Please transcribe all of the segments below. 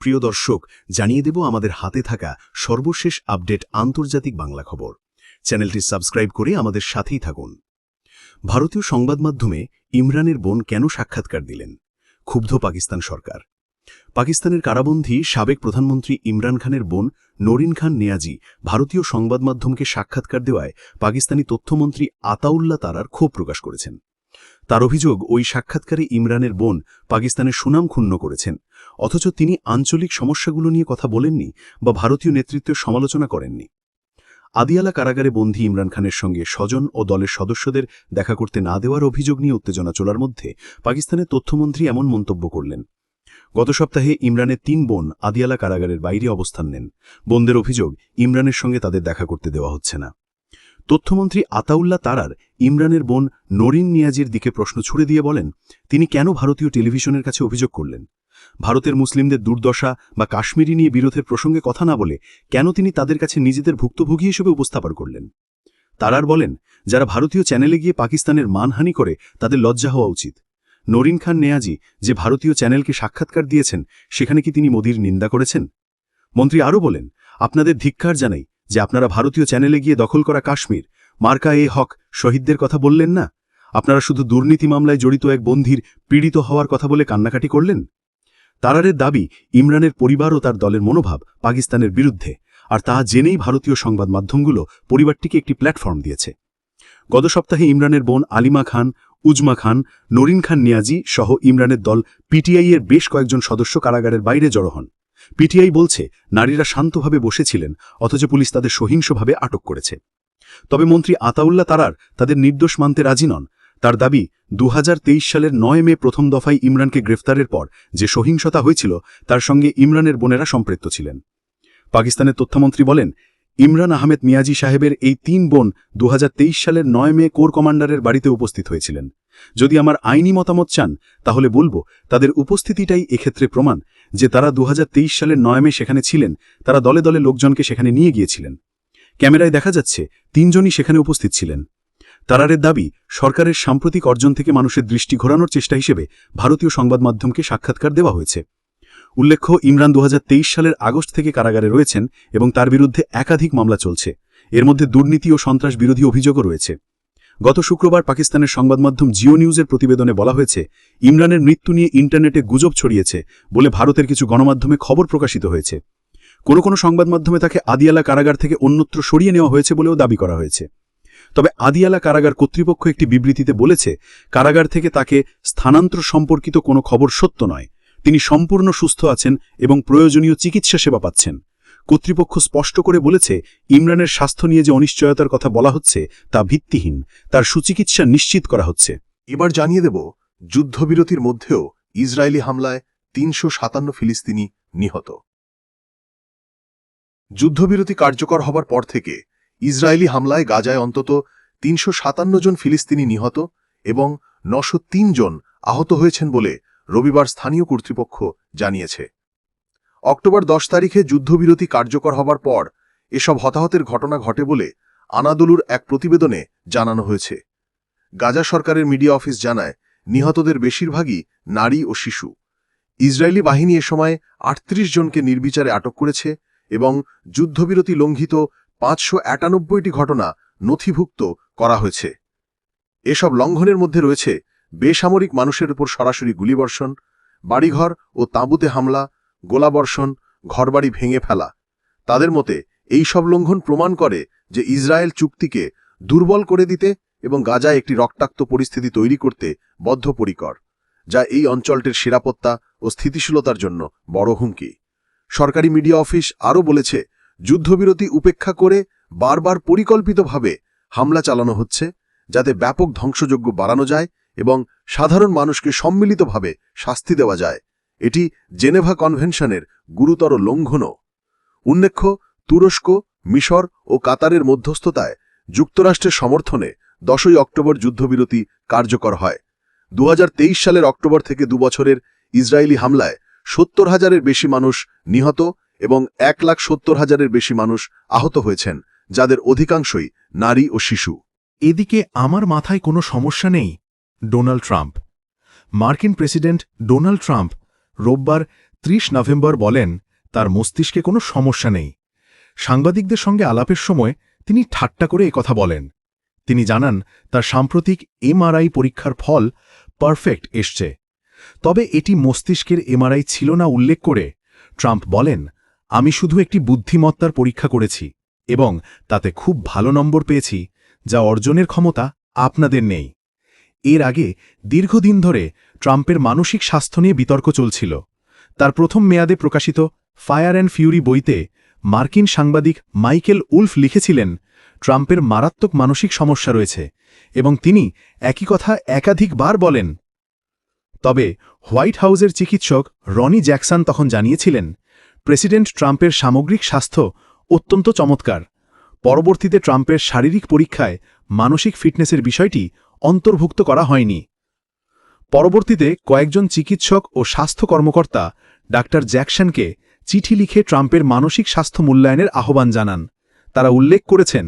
প্রিয় দর্শক, জানিয়ে দেব আমাদের হাতে থাকা সর্বশেষ আপডেট আন্তর্জাতিক বাংলা খবর। চ্যানেলটি সাবস্ক্রাইব করে আমাদের সাথেই থাকুন। ভারতীয় সংবাদ মাধ্যমে ইমরানের বোন কেন সাক্ষাৎকার দিলেন? ক্ষুব্ধ পাকিস্তান সরকার। পাকিস্তানের কারাবন্দী সাবেক প্রধানমন্ত্রী ইমরান খানের বোন নরিন খান নেয়াজি ভারতীয় সংবাদ মাধ্যমকে সাক্ষাৎকার দেওয়ায় পাকিস্তানি তথ্যমন্ত্রী আতাউল্লাহ তারার ক্ষোভ প্রকাশ করেছেন। তার অভিযোগ, ওই সাক্ষাৎকারে ইমরানের বোন পাকিস্তানের সুনাম ক্ষুণ্ণ করেছেন। অথচ তিনি আঞ্চলিক সমস্যাগুলো নিয়ে কথা বলেননি বা ভারতীয় নেতৃত্বের সমালোচনা করেননি। আদিয়ালা কারাগারে বন্দী ইমরান খানের সঙ্গে স্বজন ও দলের সদস্যদের দেখা করতে না দেওয়ার অভিযোগ নিয়ে উত্তেজনা চলার মধ্যে পাকিস্তানের তথ্যমন্ত্রী এমন মন্তব্য করলেন। গত সপ্তাহে ইমরানের তিন বোন আদিয়ালা কারাগারের বাইরে অবস্থান নেন। বোনদের অভিযোগ ইমরানের সঙ্গে তাদের দেখা করতে দেওয়া হচ্ছে না। তথ্যমন্ত্রী আতাউল্লাহ তারার ইমরানের বোন নরিন নিয়াজির দিকে প্রশ্ন ছুড়ে দিয়ে বলেন, তিনি কেন ভারতীয় টেলিভিশনের কাছে অভিযোগ করলেন? ভারতের মুসলিমদের দুর্দশা বা কাশ্মীরি নিয়ে বিরোধের প্রসঙ্গে কথা না বলে কেন তিনি তাদের কাছে নিজেদের ভুক্তভোগী হিসেবে উপস্থাপন করলেন? তারার বলেন, যারা ভারতীয় চ্যানেলে গিয়ে পাকিস্তানের মানহানি করে তাদের লজ্জা হওয়া উচিত। নরিন খান নেয়াজি যে ভারতীয় চ্যানেলকে সাক্ষাৎকার দিয়েছেন, সেখানে কি তিনি মোদির নিন্দা করেছেন? মন্ত্রী আরও বলেন, আপনাদের ধিক্কার জানাই যে আপনারা ভারতীয় চ্যানেলে গিয়ে দখল করা কাশ্মীর। মার্কা এ হক শহীদদের কথা বললেন না? আপনারা শুধু দুর্নীতি মামলায় জড়িত এক বন্ধির পীড়িত হওয়ার কথা বলে কান্নাকাটি করলেন? তারারের দাবি ইমরানের পরিবার ও তার দলের মনোভাব পাকিস্তানের বিরুদ্ধে, আর তা জেনেই ভারতীয় সংবাদ মাধ্যমগুলো পরিবারটিকে একটি প্ল্যাটফর্ম দিয়েছে। গত সপ্তাহে ইমরানের বোন আলিমা খান, উজমা খান, নরিন খান নিয়াজি সহ ইমরানের দল পিটিআই এর বেশ কয়েকজন সদস্য কারাগারের বাইরে জড়ো হন। পিটিআই বলছে, নারীরা শান্তভাবে বসেছিলেন, অথচ পুলিশ তাদের সহিংসভাবে আটক করেছে। তবে মন্ত্রী আতাউল্লাহ তারার তাদের নির্দোষ মানতে রাজি নন তার দাবি দু হাজার তেইশ সালের নয় মে প্রথম দফায় ইমরানকে গ্রেফতারের পর যে সহিংসতা হয়েছিল, তার সঙ্গে ইমরানের বোনেরা সম্পৃক্ত ছিলেন। পাকিস্তানের তথ্যমন্ত্রী বলেন, ইমরান আহমেদ মিয়াজি সাহেবের এই তিন বোন দুহাজার তেইশ সালের নয় মে কোর কমান্ডারের বাড়িতে উপস্থিত হয়েছিলেন। যদি আমার আইনি মতামত চান, তাহলে বলব, তাদের উপস্থিতিটাই এক্ষেত্রে প্রমাণ যে তারা দু হাজার তেইশ সালের নয় মে সেখানে ছিলেন, তারা দলে দলে লোকজনকে সেখানে নিয়ে গিয়েছিলেন। ক্যামেরায় দেখা যাচ্ছে, তিনজনই সেখানে উপস্থিত ছিলেন। তারারের দাবি, সরকারের সাম্প্রতিক অর্জন থেকে মানুষের দৃষ্টি ঘোরানোর চেষ্টা হিসেবে ভারতীয় সংবাদ মাধ্যমকে সাক্ষাৎকার দেওয়া হয়েছে। উল্লেখ্য, ইমরান দু হাজার তেইশ সালের আগস্ট থেকে কারাগারে রয়েছেন এবং তার বিরুদ্ধে একাধিক মামলা চলছে। এর মধ্যে দুর্নীতি ও সন্ত্রাস বিরোধী অভিযোগও রয়েছে। গত শুক্রবার পাকিস্তানের সংবাদ মাধ্যম জিও নিউজের প্রতিবেদনে বলা হয়েছে, ইমরানের মৃত্যু নিয়ে ইন্টারনেটে গুজব ছড়িয়েছে বলে ভারতের কিছু গণমাধ্যমে খবর প্রকাশিত হয়েছে। কোনো কোনো সংবাদ মাধ্যমে তাকে আদিয়ালা কারাগার থেকে অন্যত্র সরিয়ে নেওয়া হয়েছে বলেও দাবি করা হয়েছে। তবে আদিয়ালা কারাগার কর্তৃপক্ষ একটি বিবৃতিতে বলেছে, কারাগার থেকে তাকে স্থানান্তর সম্পর্কিত কোনো খবর সত্য নয়। তিনি সম্পূর্ণ সুস্থ আছেন এবং প্রয়োজনীয় চিকিৎসা সেবা পাচ্ছেন। কর্তৃপক্ষ স্পষ্ট করে বলেছে, ইমরানের স্বাস্থ্য নিয়ে যে অনিশ্চয়তার কথা বলা হচ্ছে, তা ভিত্তিহীন। তার সুচিকিৎসা নিশ্চিত করা হচ্ছে। এবার জানিয়ে দেব, যুদ্ধবিরতির মধ্যেও ইসরায়েলি হামলায় তিনশো সাতান্ন ফিলিস্তিনি নিহত। যুদ্ধবিরতি কার্যকর হবার পর থেকে ইসরায়েলি হামলায় গাজায় অন্তত তিনশো সাতান্ন জন ফিলিস্তিনি নিহত এবং নশো জন আহত হয়েছেন বলে রবিবার স্থানীয় কর্তৃপক্ষ জানিয়েছে। অক্টোবর দশ তারিখে যুদ্ধবিরতি কার্যকর হবার পর এসব হতাহতের ঘটনা ঘটে বলে আনাদুলুর এক প্রতিবেদনে জানানো হয়েছে। গাজা সরকারের মিডিয়া অফিস জানায়, নিহতদের বেশিরভাগই নারী ও শিশু। ইসরায়েলি বাহিনী এ সময় আটত্রিশ জনকে নির্বিচারে আটক করেছে এবং যুদ্ধবিরতি লঙ্ঘিত পাঁচশো একানব্বইটি ঘটনা নথিভুক্ত করা হয়েছে। এসব লঙ্ঘনের মধ্যে রয়েছে বেসামরিক মানুষের উপর সরাসরি গুলিবর্ষণ, বাড়িঘর ও তাঁবুতে হামলা, গোলাবর্ষণ, ঘরবাড়ি ভেঙে ফেলা। তাদের মতে, এই সব লঙ্ঘন প্রমাণ করে যে ইসরায়েল চুক্তিকে দুর্বল করে দিতে এবং গাজায় একটি রক্তাক্ত পরিস্থিতি তৈরি করতে বদ্ধপরিকর, যা এই অঞ্চলটির নিরাপত্তা ও স্থিতিশীলতার জন্য বড় হুমকি। সরকারি মিডিয়া অফিস আরও বলেছে যুদ্ধবিরতি উপেক্ষা করে বারবার পরিকল্পিতভাবে হামলা চালানো হচ্ছে, যাতে ব্যাপক ধ্বংসযোগ্য বাড়ানো যায় এবং সাধারণ মানুষকে সম্মিলিতভাবে শাস্তি দেওয়া যায়। এটি জেনেভা কনভেনশনের গুরুতর লঙ্ঘনও। উল্লেখ্য, তুরস্ক, মিশর ও কাতারের মধ্যস্থতায় যুক্তরাষ্ট্রের সমর্থনে দশই অক্টোবর যুদ্ধবিরতি কার্যকর হয়। দু হাজার তেইশ সালের অক্টোবর থেকে দুবছরের ইসরায়েলি হামলায় সত্তর হাজারের বেশি মানুষ নিহত এবং এক লাখ সত্তর হাজারের বেশি মানুষ আহত হয়েছেন, যাদের অধিকাংশই নারী ও শিশু। এদিকে আমার মাথায় কোনো সমস্যা নেই, ডোনাল্ড ট্রাম্প। মার্কিন প্রেসিডেন্ট ডোনাল্ড ট্রাম্প রোববার ত্রিশ নভেম্বর বলেন, তার মস্তিষ্কে কোনো সমস্যা নেই। সাংবাদিকদের সঙ্গে আলাপের সময় তিনি ঠাট্টা করে কথা বলেন। তিনি জানান, তার সাম্প্রতিক এমআরআই পরীক্ষার ফল পারফেক্ট এসছে। তবে এটি মস্তিষ্কের এমআরআই ছিল না উল্লেখ করে, ট্রাম্প বলেন আমি শুধু একটি বুদ্ধিমত্তার পরীক্ষা করেছি এবং তাতে খুব ভালো নম্বর পেয়েছি, যা অর্জনের ক্ষমতা আপনাদের নেই। এর আগে দীর্ঘদিন ধরে ট্রাম্পের মানসিক স্বাস্থ্য নিয়ে বিতর্ক চলছিল। তার প্রথম মেয়াদে প্রকাশিত ফায়ার অ্যান্ড ফিউরি বইতে মার্কিন সাংবাদিক মাইকেল উলফ লিখেছিলেন, ট্রাম্পের মারাত্মক মানসিক সমস্যা রয়েছে এবং তিনি একই কথা একাধিকবার বলেন। তবে হোয়াইট হাউসের চিকিৎসক রনি জ্যাকসন তখন জানিয়েছিলেন প্রেসিডেন্ট ট্রাম্পের সামগ্রিক স্বাস্থ্য অত্যন্ত চমৎকার। পরবর্তীতে ট্রাম্পের শারীরিক পরীক্ষায় মানসিক ফিটনেসের বিষয়টি অন্তর্ভুক্ত করা হয়নি। পরবর্তীতে কয়েকজন চিকিৎসক ও স্বাস্থ্য কর্মকর্তা ডাক্তার জ্যাকসনকে চিঠি লিখে ট্রাম্পের মানসিক স্বাস্থ্য মূল্যায়নের আহ্বান জানান। তারা উল্লেখ করেছেন,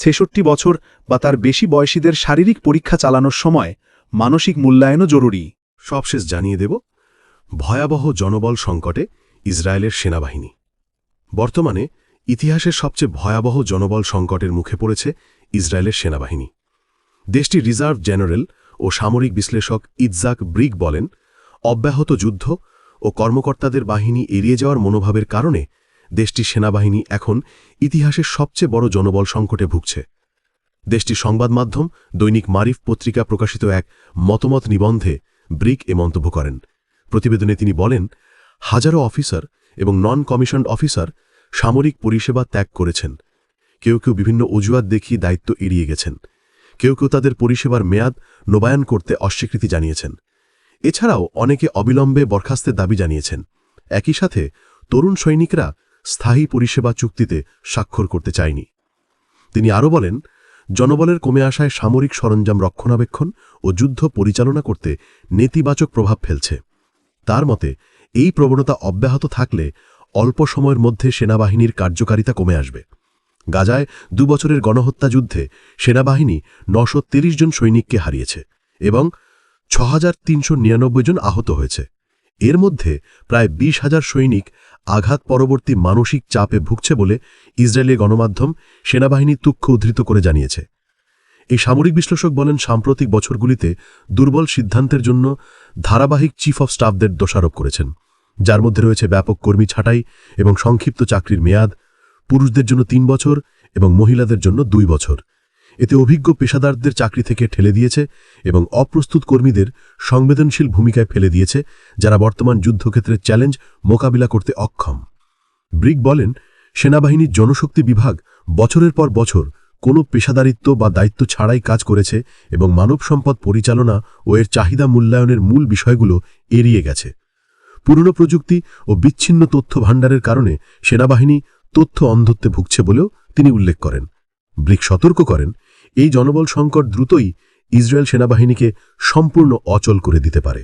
ছেষট্টি বছর বা তার বেশি বয়সীদের শারীরিক পরীক্ষা চালানোর সময় মানসিক মূল্যায়নও জরুরি। সবশেষ জানিয়ে দেব, ভয়াবহ জনবল সংকটে ইসরায়েলের সেনাবাহিনী। বর্তমানে ইতিহাসের সবচেয়ে ভয়াবহ জনবল সংকটের মুখে পড়েছে ইসরায়েলের সেনাবাহিনী। দেশটির রিজার্ভ জেনারেল ও সামরিক বিশ্লেষক ইৎজাক ব্রিক বলেন, অব্যাহত যুদ্ধ ও কর্মকর্তাদের বাহিনী এড়িয়ে যাওয়ার মনোভাবের কারণে দেশটির সেনাবাহিনী এখন ইতিহাসের সবচেয়ে বড় জনবল সংকটে ভুগছে। দেশটির সংবাদ মাধ্যম দৈনিক মারিফ পত্রিকা প্রকাশিত এক মতামত নিবন্ধে ব্রিক এ মন্তব্য করেন। প্রতিবেদনে তিনি বলেন হাজারো অফিসার এবং নন কমিশনড অফিসার সামরিক পরিষেবা ত্যাগ করেছেন। কেউ কেউ বিভিন্ন অজুহাত দেখিয়ে দায়িত্ব এড়িয়ে গেছেন। কেউ কেউ তাদের পরিষেবার মেয়াদ নবায়ন করতে অস্বীকৃতি জানিয়েছেন। এছাড়াও অনেকে অবিলম্বে বরখাস্তের দাবি জানিয়েছেন। একই সাথে তরুণ সৈনিকরা স্থায়ী পরিষেবা চুক্তিতে স্বাক্ষর করতে চায়নি। তিনি আরও বলেন, জনবলের কমে আসায় সামরিক সরঞ্জাম রক্ষণাবেক্ষণ ও যুদ্ধ পরিচালনা করতে নেতিবাচক প্রভাব ফেলছে। তার মতে এই প্রবণতা অব্যাহত থাকলে অল্প সময়ের মধ্যে সেনাবাহিনীর কার্যকারিতা কমে আসবে। গাজায় দুবছরের গণহত্যা যুদ্ধে সেনাবাহিনী নশো জন সৈনিককে হারিয়েছে এবং ছ জন আহত হয়েছে। এর মধ্যে প্রায় বিশ হাজার সৈনিক আঘাত পরবর্তী মানসিক চাপে ভুগছে বলে ইসরায়েলি গণমাধ্যম সেনাবাহিনী তুক্ষ উদ্ধৃত করে জানিয়েছে। এই সামরিক বিশ্লেষক বলেন, সাম্প্রতিক বছরগুলিতে দুর্বল সিদ্ধান্তের জন্য ধারাবাহিক চিফ অফ স্টাফদের দোষারোপ করেছেন। যার মধ্যে রয়েছে ব্যাপক কর্মী ছাঁটাই এবং সংক্ষিপ্ত চাকরির মেয়াদ, পুরুষদের জন্য তিন বছর এবং মহিলাদের জন্য দুই বছর। এতে অভিজ্ঞ পেশাদারদের চাকরি থেকে ঠেলে দিয়েছে এবং অপ্রস্তুত কর্মীদের সংবেদনশীল ভূমিকায় ফেলে দিয়েছে, যারা বর্তমান যুদ্ধক্ষেত্রের চ্যালেঞ্জ মোকাবিলা করতে অক্ষম। ব্রিক বলেন, সেনাবাহিনীর জনশক্তি বিভাগ বছরের পর বছর কোনো পেশাদারিত্ব বা দায়িত্ব ছাড়াই কাজ করেছে এবং মানব সম্পদ পরিচালনা ও এর চাহিদা মূল্যায়নের মূল বিষয়গুলো এড়িয়ে গেছে। পুরনো প্রযুক্তি ও বিচ্ছিন্ন তথ্য ভাণ্ডারের কারণে সেনাবাহিনী তথ্য অন্ধত্বে ভুগছে বলেও তিনি উল্লেখ করেন। ব্রিক সতর্ক করেন, এই জনবল সংকট দ্রুতই ইসরায়েল সেনাবাহিনীকে সম্পূর্ণ অচল করে দিতে পারে।